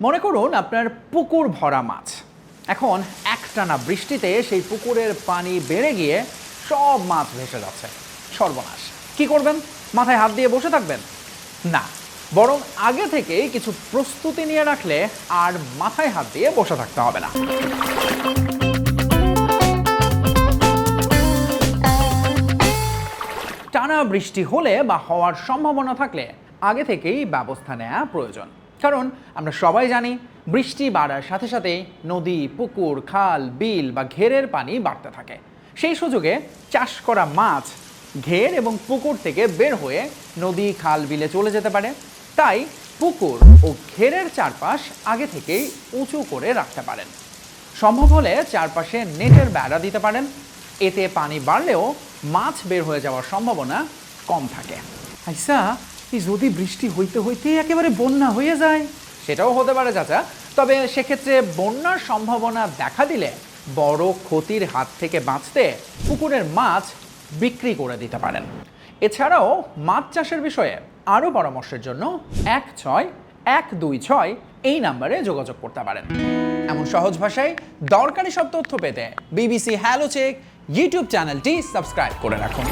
মনে করুন আপনার পুকুর ভরা মাছ। এখন একটানা বৃষ্টিতে সেই পুকুরের পানি বেড়ে গিয়ে সব মাছ ভেসে যাচ্ছে। সর্বনাশ। কি করবেন? মাথায় হাত দিয়ে বসে থাকবেন? না। বরং আগে থেকেই কিছু প্রস্তুতি নিয়ে রাখলে আর মাথায় হাত দিয়ে বসে থাকতে হবে না। টানা বৃষ্টি হলে বা হওয়ার সম্ভাবনা থাকলে আগে থেকেই ব্যবস্থা নেওয়া প্রয়োজন। কারণ আমরা সবাই জানি বৃষ্টি বাড়ার সাথে সাথে নদী, পুকুর, খাল, বিল বা ঘেরের পানি বাড়তে থাকে। সেই সুযোগে চাষ করা মাছ ঘের এবং পুকুর থেকে বের হয়ে নদী, খাল, বিলে চলে যেতে পারে। তাই পুকুর ও ঘেরের চারপাশ আগে থেকেই উঁচু করে রাখতে পারেন। সম্ভব হলে চারপাশে নেটের বেড়া দিতে পারেন। এতে পানি বাড়লেও মাছ বের হয়ে যাওয়ার সম্ভাবনা কম থাকে। আইসা এই যদি বৃষ্টি হইতে হইতে একেবারে বন্যা হয়ে যায়। সেটাও হতে পারে, চাচা। তবে সেক্ষেত্রে বন্যার সম্ভাবনা দেখা দিলে বড় ক্ষতির হাত থেকে বাঁচতে পুকুরের মাছ বিক্রি করে দিতে পারেন। এছাড়াও মাছ চাষের বিষয়ে আরও পরামর্শের জন্য এক ছয় এক দুই ছয় এই নাম্বারে যোগাযোগ করতে পারেন। এমন সহজ ভাষায় দরকারি সব তথ্য পেতে বিবিসি হ্যালো চেক ইউটিউব চ্যানেলটি সাবস্ক্রাইব করে রাখুন।